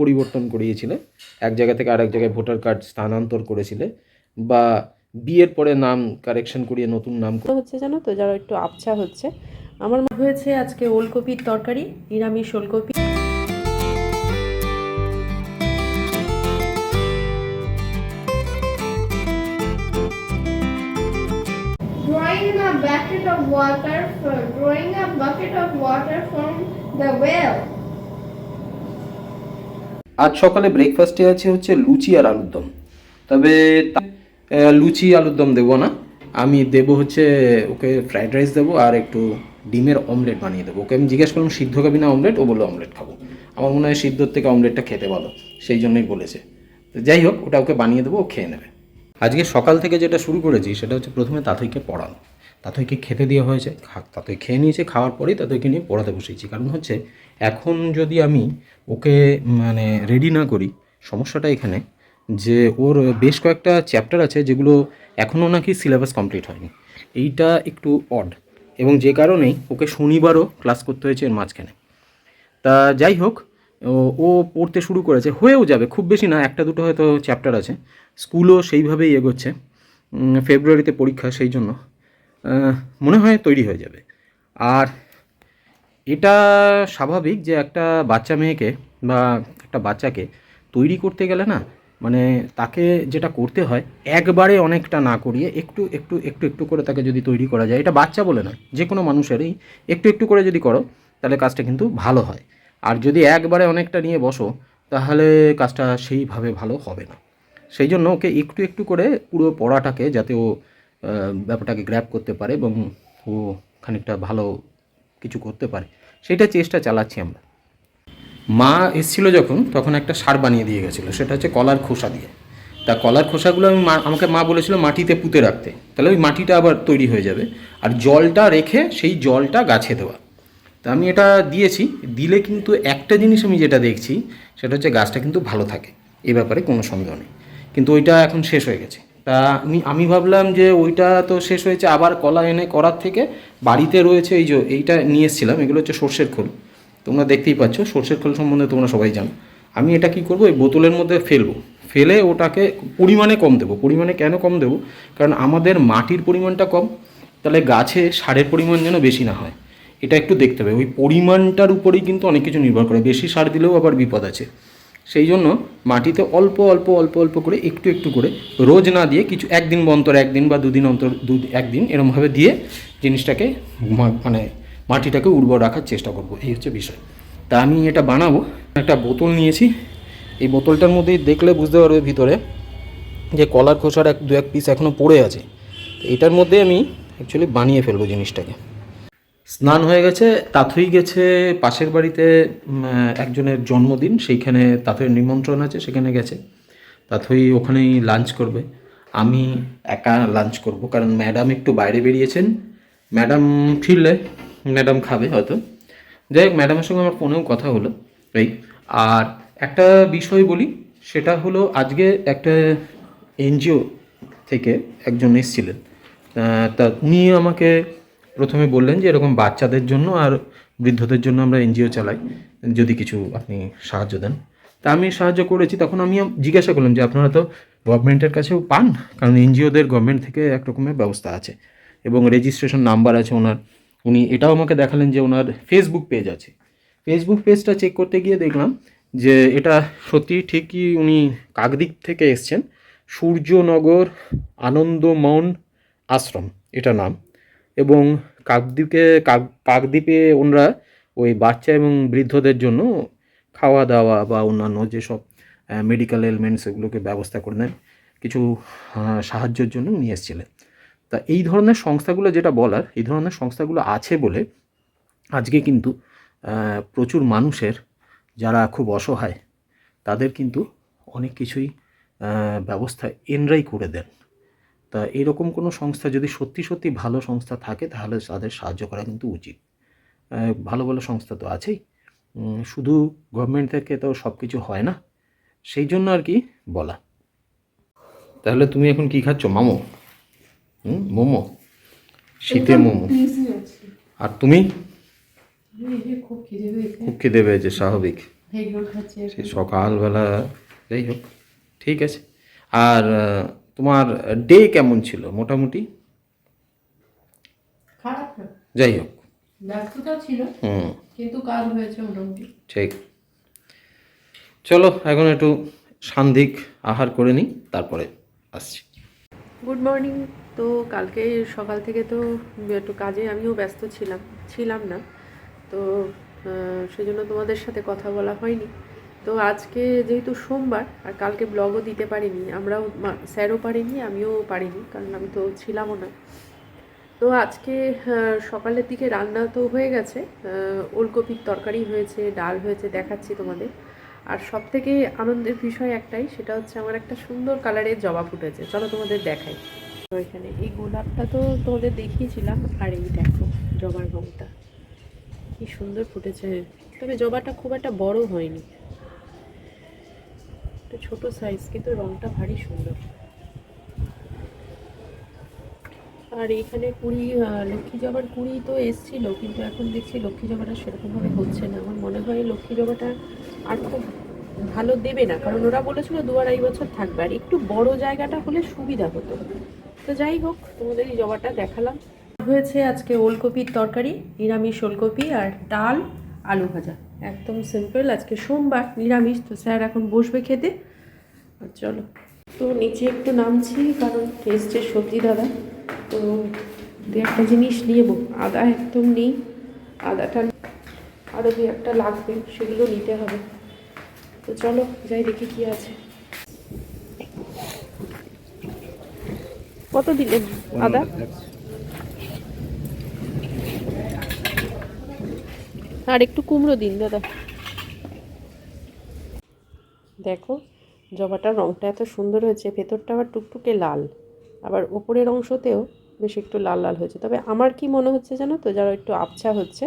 পরিবর্তন করিয়েছিলে। এক জায়গা থেকে আরেক জায়গায় ভোটার কার্ড স্থানান্তর করেছিলে বা বিয়ের পরে নাম কারেকশন করিয়ে নতুন নাম তো হচ্ছে জানো তো যারা একটু আবছা হচ্ছে। আমার হয়েছে আজকে ওলকপির তরকারি নিরামিষ ওলকপি। Drawing a bucket of water for drawing a bucket of water from the well. আজ সকালে ব্রেকফাস্টে আছে হচ্ছে লুচি আর আলুর দম। তবে লুচি, আলুর দম দেবো না। আমি দেবো হচ্ছে, ওকে ফ্রাইড রাইস দেবো আর একটু ডিমের অমলেট বানিয়ে দেবো। ওকে আমি জিজ্ঞেস করলাম, সিদ্ধ খাবি না অমলেট ও বলল অমলেট খাব। আমার মনে হয় সিদ্ধর থেকে অমলেটটা খেতে ভালো, সেই জন্যই বলেছে। তো যাই হোক, ওটা ওকে বানিয়ে দেবো, ও খেয়ে নেবে। আজকে সকাল থেকে যেটা শুরু করেছি, সেটা হচ্ছে প্রথমে তাতইকে পড়ানো। তাতইকে খেতে দেওয়া হয়েছে? তাতই খেয়ে নিয়েছে, খাওয়ার পরেই তাতইকে নিয়ে পড়াতে বসেছি। কারণ হচ্ছে, এখন যদি আমি ওকে মানে রেডি না করি, সমস্যাটা এখানে যে ওর বেশ কয়েকটা চ্যাপ্টার আছে যেগুলো এখনও নাকি সিলেবাস কমপ্লিট হয়নি। এইটা একটু অড এবং যে কারণেই ওকে শনিবারও ক্লাস করতে হয়েছে এর মাঝখানে। তা যাই হোক, ও- পড়তে শুরু করেছে, হয়েও যাবে, খুব বেশি না, একটা দুটো হয়তো চ্যাপ্টার আছে। স্কুলও সেইভাবেই এগোচ্ছে ফেব্রুয়ারিতে পরীক্ষা, সেই জন্য। মনে হয় তৈরি হয়ে যাবে। আর এটা স্বাভাবিক যে একটা বাচ্চা মেয়েকে বা একটা বাচ্চাকে তৈরি করতে গেলে না মানে তাকে যেটা করতে হয়, একবারে অনেকটা না করিয়ে একটু একটু একটু একটু করে তাকে যদি তৈরি করা যায়, এটা বাচ্চা বলে না, যে কোনো মানুষেরই একটু একটু করে যদি করো, তাহলে কাজটা কিন্তু ভালো হয়। আর যদি একবারে অনেকটা নিয়ে বসো, তাহলে কাজটা সেইভাবে ভালো হবে না। সেই জন্য ওকে একটু একটু করে পুরো পড়াটাকে যাতে ও ব্যাপারটাকে গ্র্যাপ করতে পারে এবং ও খানিকটা ভালো কিছু করতে পারে। সেটা চেষ্টা চালাচ্ছি আমরা। মা এসেছিল যখন, তখন একটা সার বানিয়ে দিয়ে গেছিল। সেটা হচ্ছে কলার খোসা দিয়ে। তা কলার খোসাগুলো আমি মা আমাকে মা বলেছিল মাটিতে পুঁতে রাখতে। তাহলে ওই মাটিটা আবার তৈরি হয়ে যাবে। আর জলটা রেখে সেই জলটা গাছে দেওয়া। তা আমি এটা দিয়েছি। দিলে কিন্তু একটা জিনিস আমি যেটা দেখছি, সেটা হচ্ছে গাছটা কিন্তু ভালো থাকে। এ ব্যাপারে কোনো সন্দেহ নেই। কিন্তু ওইটা এখন শেষ হয়ে গেছে। তা আমি আমি ভাবলাম যে ওইটা তো শেষ হয়েছে, আবার কলা এনে করার থেকে বাড়িতে রয়েছে এই যে এইটা নিয়ে এসেছিলাম, এগুলো হচ্ছে সর্ষের খোল। তোমরা দেখতেই পাচ্ছ, সর্ষের খোল সম্বন্ধে তোমরা সবাই জানো। আমি এটা কি করব, এই বোতলের মধ্যে ফেলব। ফেলে ওটাকে পরিমাণে কম দেবো। পরিমাণে কেন কম দেবো? কারণ আমাদের মাটির পরিমাণটা কম, তাহলে গাছে সারের পরিমাণ যেন বেশি না হয়। এটা একটু দেখতে হবে। ওই পরিমাণটার উপরেই কিন্তু অনেক কিছু নির্ভর করে। বেশি সার দিলেও আবার বিপদ আছে। সেই জন্য মাটিতে অল্প অল্প অল্প অল্প করে একটু একটু করে রোজ না দিয়ে কিছু একদিন অন্তর, একদিন বা দুদিন অন্তর, দু, একদিন এরমভাবে দিয়ে জিনিসটাকে মানে মাটিটাকে উর্বর রাখার চেষ্টা করব। এই হচ্ছে বিষয়। তা আমি এটা বানাবো। একটা বোতল নিয়েছি। এই বোতলটার মধ্যে দেখলে বুঝতে পারবে ভিতরে যে কলার খোসার এক, দু এক পিস এখনও পড়ে আছে। এটার মধ্যে আমি অ্যাকচুয়ালি বানিয়ে ফেলব জিনিসটাকে। স্নান হয়ে গেছে তাথই গেছে, পাশের বাড়িতে একজনের জন্মদিন, সেইখানে তাথইয়ের নিমন্ত্রণ আছে, সেখানে গেছে। তাথই ওখানেই লাঞ্চ করবে। আমি একা লাঞ্চ করব, কারণ ম্যাডাম একটু বাইরে বেরিয়েছেন। ম্যাডাম ফিরলে ম্যাডাম খাবে হয়তো। যাই হোক ম্যাডামের সঙ্গে আমার ফোনেও কথা হলো। এই, আর একটা বিষয় বলি, সেটা হলো আজকে একটা এনজিও থেকে একজন এসেছিলেন। তা উনি আমাকে প্রথমে বললেন যে এরকম বাচ্চাদের জন্য আর বৃদ্ধদের জন্য আমরা এনজিও চালাই, যদি কিছু আপনি সাহায্য দেন। তা আমি সাহায্য করেছি, তখন আমি জিজ্ঞাসা করলাম যে আপনারা তো গভর্নমেন্টের কাছেও পান, কারণ এনজিওদের গভর্নমেন্ট থেকে এক রকমের ব্যবস্থা আছে এবং রেজিস্ট্রেশন নাম্বার আছে ওনার। উনি এটাও আমাকে দেখালেন যে ওনার ফেসবুক পেজ আছে। ফেসবুক পেজটা চেক করতে গিয়ে দেখলাম যে এটা সত্যি ঠিকই উনি কাকদ্বীপ থেকে এসছেন, সূর্যনগর আনন্দমন আশ্রম, এটা নাম। এবং কাকদ্বীপে কাক, কাকদ্বীপে ওনারা ওই বাচ্চা এবং বৃদ্ধদের জন্য খাওয়া দাওয়া বা অন্যান্য যেসব মেডিকেল এলিমেন্টস এগুলোকে ব্যবস্থা করে দেন, কিছু সাহায্যের জন্য নিয়ে এসেছিলেন। তা এই ধরনের সংস্থাগুলো যেটা বলার, এই ধরনের সংস্থাগুলো আছে বলে আজকে কিন্তু প্রচুর মানুষের যারা খুব অসহায়, তাদের কিন্তু অনেক কিছুই ব্যবস্থা এনরাই করে দেন। তা এরকম কোনো সংস্থা যদি সত্যি সত্যি ভালো সংস্থা থাকে তাহলে তাদের সাহায্য করা কিন্তু উচিত। ভালো ভালো সংস্থা তো আছেই। শুধু গভর্নমেন্ট থেকে তো সব কিছু হয় না। সেই জন্য আর কি বলা। তাহলে তুমি এখন কি খাচ্ছ মামো? হুম মোমো? শীতে মোমো। আর তুমি? খুব খিদে পেয়েছে। স্বাভাবিক। সে সকালবেলা যাই হোক ঠিক আছে। আর তোমার ডে কেমন ছিল? মোটামুটি? যাই হোক। ছিল হুম। কিন্তু কাজ হয়েছে মোটামুটি। ঠিক। চলো এখন একটু সান্ধিক আহার করে নিই তারপরে আসছি। গুড মর্নিং তো কালকে সকাল থেকে তো একটু কাজে আমিও ব্যস্ত ছিলাম ছিলাম না। তো সেজন্য তোমাদের সাথে কথা বলা হয়নি। তো আজকে যেহেতু সোমবার, আর কালকে ব্লগও দিতে পারিনি, আমরাও স্যারও পারিনি, আমিও পারিনি, কারণ আমি তো ছিলামও না। তো আজকে সকালের দিকে রান্না তো হয়ে গেছে ওলকপির তরকারি হয়েছে, ডাল হয়েছে, দেখাচ্ছি তোমাদের। আর সব থেকে আনন্দের বিষয় একটাই, সেটা হচ্ছে আমার একটা সুন্দর কালারের জবা ফুটেছে। চলো তোমাদের দেখাই। তো এখানে এই গোলাপটা তো তোমাদের দেখিয়েছিলাম, আর এই দেখো জবার রঙটা কি সুন্দর ফুটেছে। তবে জবাটা খুব একটা বড় হয়নি। একটা ছোট সাইজ কিন্তু রঙটা ভারী সুন্দর। আর এখানে কুড়ি লক্ষ্মী জবার কুড়ি তো এসছিল, কিন্তু এখন দেখছি লক্ষ্মী জবাটা সেরকমভাবে হচ্ছে না। আমার মনে হয় লক্ষ্মী জবাটা আর খুব ভালো দেবে না, কারণ ওরা বলেছিল দু আড়াই বছর থাকবে। আর একটু বড় জায়গাটা হলে সুবিধা হতো। তো যাই হোক, তোমাদের এই জবাটা দেখালাম। হয়েছে আজকে ওলকপির তরকারি, নিরামিষ ওলকপি আর ডাল, আলু ভাজা। একদম সিম্পল আজকে সোমবার, নিরামিষ, তো স্যার এখন বসবে খেতে। আর চলো। তো নিচে একটু নামছি, কারণ এসছে সবজি দাদা। তো দু একটা জিনিস নেব আদা একদম নেই। আদাটা আরও দু একটা লাগবে, সেগুলো নিতে হবে। তো চলো, যাই দেখি কি আছে। কত আদা? আর একটু কুমড়ো দিন, দাদা। দেখো, জবাটার রঙটা এত সুন্দর হয়েছে, ভেতরটা আবার টুকটুকে লাল। আবার ওপরের অংশতেও বেশ একটু লাল লাল হয়েছে। তবে আমার কি মনে হচ্ছে জানো তো, যারা একটু আবছা হচ্ছে,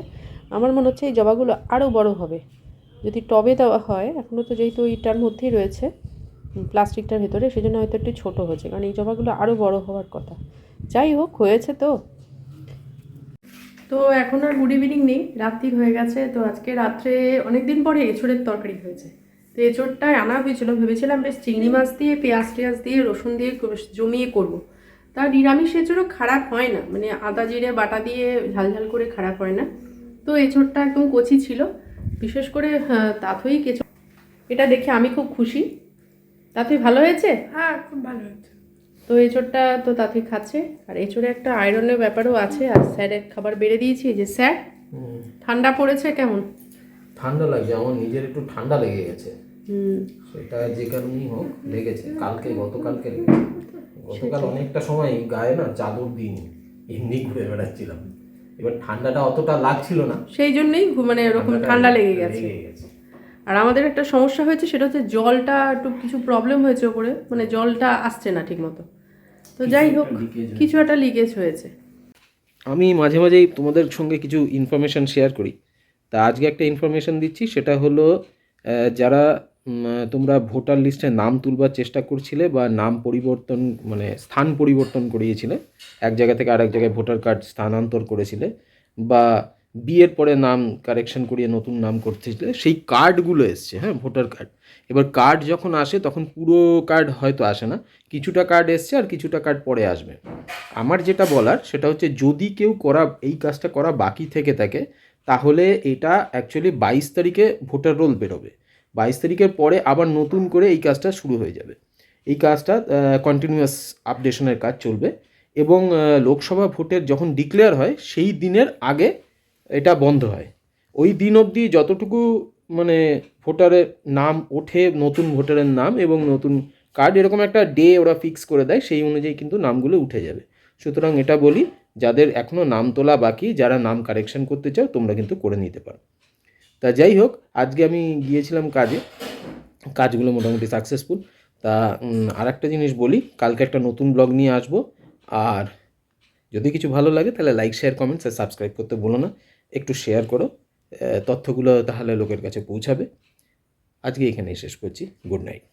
আমার মনে হচ্ছে এই জবাগুলো আরও বড় হবে। যদি টবে দেওয়া হয় এখনও তো যেহেতু এইটার মধ্যেই রয়েছে প্লাস্টিকটার ভেতরে, সেজন্য হয়তো একটু ছোটো হয়েছে কারণ এই জবাগুলো আরও বড় হওয়ার কথা। যাই হোক, হয়েছে তো। তো এখন আর গুড ইভিনিং নেই রাত্রি হয়ে গেছে তো আজকে রাত্রে অনেক দিন পরে এঁচড়ের তরকারি হয়েছে। তো এঁচড়টায় আনা হয়েছিল ভেবেছিলাম বেশ চিংড়ি মাছ দিয়ে পেঁয়াজ টেয়াজ দিয়ে রসুন দিয়ে জমিয়ে করব। তা নিরামিষ এঁচড়ও খারাপ হয় না মানে আদা জিরে বাটা দিয়ে ঝাল ঝাল করে খারাপ হয় না। তো এঁচড়টা একদম কচি ছিল বিশেষ করে হ্যাঁ, তাথই কেঁচো। এটা দেখে আমি খুব খুশি। তাথই ভালো হয়েছে? হ্যাঁ খুব ভালো হয়েছে। তো এঁচড়টা তো তাতে খাচ্ছে। আর এঁচড়ে একটা আয়রনের ব্যাপারও আছে আর স্যারের খাবার বেড়ে দিয়েছি যে স্যার ঠান্ডা পড়েছে কেমন? ঠান্ডা লাগছে আমার নিজের একটু ঠান্ডা লেগে গেছে। হুম। সেটা যে কারণেই হোক লেগেছে কালকে গতকালকে লেগেছে। গতকাল অনেকটা সময় গায়ে না চাদর দিইনি এমনি ঘুরে বেড়াচ্ছিলাম। এবার ঠান্ডাটা অতটা লাগছিল না। সেই জন্যই মানে এরকম ঠান্ডা লেগে গেছে লেগে গেছে। আর আমাদের একটা সমস্যা হয়েছে সেটা হচ্ছে জলটা একটু কিছু প্রবলেম হয়েছে ওপরে মানে জলটা আসছে না ঠিক মতো তো যাই হোক কিছু একটা লিকেজ হয়েছে। আমি মাঝে মাঝেই তোমাদের সঙ্গে কিছু ইনফরমেশন শেয়ার করি। তা আজকে একটা ইনফরমেশন দিচ্ছি সেটা হলো যারা তোমরা ভোটার লিস্টে নাম তুলবার চেষ্টা করছিলে বা নাম পরিবর্তন মানে স্থান পরিবর্তন করিয়েছিলে এক জায়গা থেকে আরেক জায়গায় ভোটার কার্ড স্থানান্তর করেছিলে বা বিয়ের পরে নাম কারেকশন করিয়ে নতুন নাম করতেছিলে সেই কার্ডগুলো এসছে হ্যাঁ ভোটার কার্ড এবার কার্ড যখন আসে, তখন পুরো কার্ড হয়তো আসে না। কিছুটা কার্ড এসছে আর কিছুটা কার্ড পরে আসবে। আমার যেটা বলার, সেটা হচ্ছে যদি কেউ করা, এই কাজটা করা বাকি থেকে থাকে, তাহলে এটা অ্যাকচুয়ালি বাইশ তারিখে ভোটার রোল বেরোবে। বাইশ তারিখের পরে আবার নতুন করে এই কাজটা শুরু হয়ে যাবে। এই কাজটা কন্টিনিউয়াস আপডেশনের কাজ চলবে এবং লোকসভা ভোটের যখন ডিক্লেয়ার হয়, সেই দিনের আগে এটা বন্ধ হয়। ওই দিন অবধি যতটুকু মানে ভোটারের নাম ওঠে, নতুন ভোটারের নাম এবং নতুন কার্ড এরকম একটা ডে ওরা ফিক্স করে দেয়, সেই অনুযায়ী কিন্তু নামগুলো উঠে যাবে। সুতরাং এটা বলি, যাদের এখনও নাম তোলা বাকি, যারা নাম কারেকশন করতে চাও, তোমরা কিন্তু করে নিতে পারো। তা যাই হোক, আজকে আমি গিয়েছিলাম কাজে। কাজগুলো মোটামুটি সাকসেসফুল তা আর একটা জিনিস বলি, কালকে একটা নতুন ব্লগ নিয়ে আসব। আর যদি কিছু ভালো লাগে, তাহলে লাইক শেয়ার কমেন্টস আর সাবস্ক্রাইব করতে বলো না। একটু শেয়ার করো। তথ্যগুলো তাহলে লোকের কাছে পৌঁছাবে। আজকে এখানেই শেষ করছি। Good night